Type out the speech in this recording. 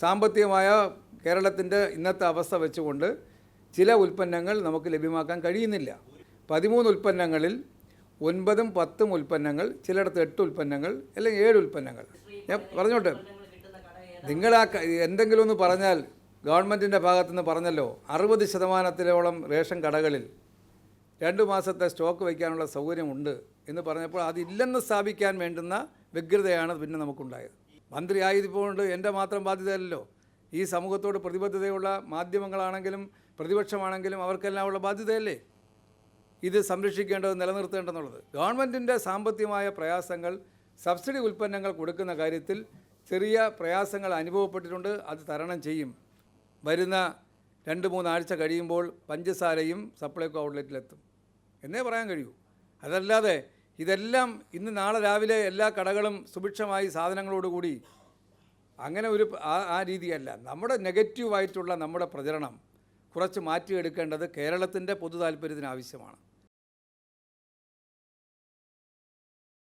സാമ്പത്തികമായ കേരളത്തിന്റെ ഇന്നത്തെ അവസ്ഥ വെച്ചുകൊണ്ട് ചില ഉൽപ്പന്നങ്ങൾ നമുക്ക് ലഭ്യമാക്കാൻ കഴിയുന്നില്ല. പതിമൂന്ന് ഉൽപ്പന്നങ്ങളിൽ ഒൻപതും പത്തും ഉൽപ്പന്നങ്ങൾ ചിലയിടത്ത് എട്ട് ഉൽപ്പന്നങ്ങൾ അല്ലെങ്കിൽ ഏഴ് ഉൽപ്പന്നങ്ങൾ. ഞാൻ പറഞ്ഞോട്ടെ നിങ്ങൾ ആ എന്തെങ്കിലും ഒന്ന് പറഞ്ഞാൽ ഗവൺമെന്റിന്റെ ഭാഗത്തുനിന്ന് പറഞ്ഞല്ലോ അറുപത് ശതമാനത്തിലോളം റേഷൻ കടകളിൽ രണ്ട് മാസത്തെ സ്റ്റോക്ക് വയ്ക്കാനുള്ള സൗകര്യമുണ്ട് എന്ന് പറഞ്ഞപ്പോൾ അതില്ലെന്ന് സ്ഥാപിക്കാൻ വേണ്ടുന്ന വ്യഗ്രതയാണ് പിന്നെ നമുക്കുണ്ടായത്. മന്ത്രി ആയതുകൊണ്ട് എന്റെ മാത്രം ബാധ്യതയല്ലല്ലോ. ഈ സമൂഹത്തോട് പ്രതിബദ്ധതയുള്ള മാധ്യമങ്ങളാണെങ്കിലും പ്രതിപക്ഷമാണെങ്കിലും അവർക്കെല്ലാം ഉള്ള ബാധ്യതയല്ലേ? ഇത് സംരക്ഷിക്കേണ്ടത് നിലനിർത്തേണ്ടെന്നുള്ളത്. ഗവൺമെന്റിന്റെ സാമ്പത്തികമായ പ്രയാസങ്ങൾ സബ്സിഡി ഉൽപ്പന്നങ്ങൾ കൊടുക്കുന്ന കാര്യത്തിൽ ചെറിയ പ്രയാസങ്ങൾ അനുഭവപ്പെട്ടിട്ടുണ്ട്. അത് തരണം ചെയ്യും. വരുന്ന രണ്ട് മൂന്നാഴ്ച കഴിയുമ്പോൾ പഞ്ചസാരയും സപ്ലൈകോ ഔട്ട്ലെറ്റിലെത്തും. എന്നേ പറയാൻ കഴിയൂ. അതല്ലാതെ ഇതെല്ലാം ഇന്ന് നാളെ രാവിലെ എല്ലാ കടകളും സുഭിക്ഷമായി സാധനങ്ങളോടുകൂടി അങ്ങനെ ഒരു ആ രീതിയല്ല. നമ്മുടെ നെഗറ്റീവായിട്ടുള്ള നമ്മുടെ പ്രചരണം കുറച്ച് മാറ്റിയെടുക്കേണ്ടത് കേരളത്തിന്റെ പൊതു താല്പര്യത്തിന് ആവശ്യമാണ്.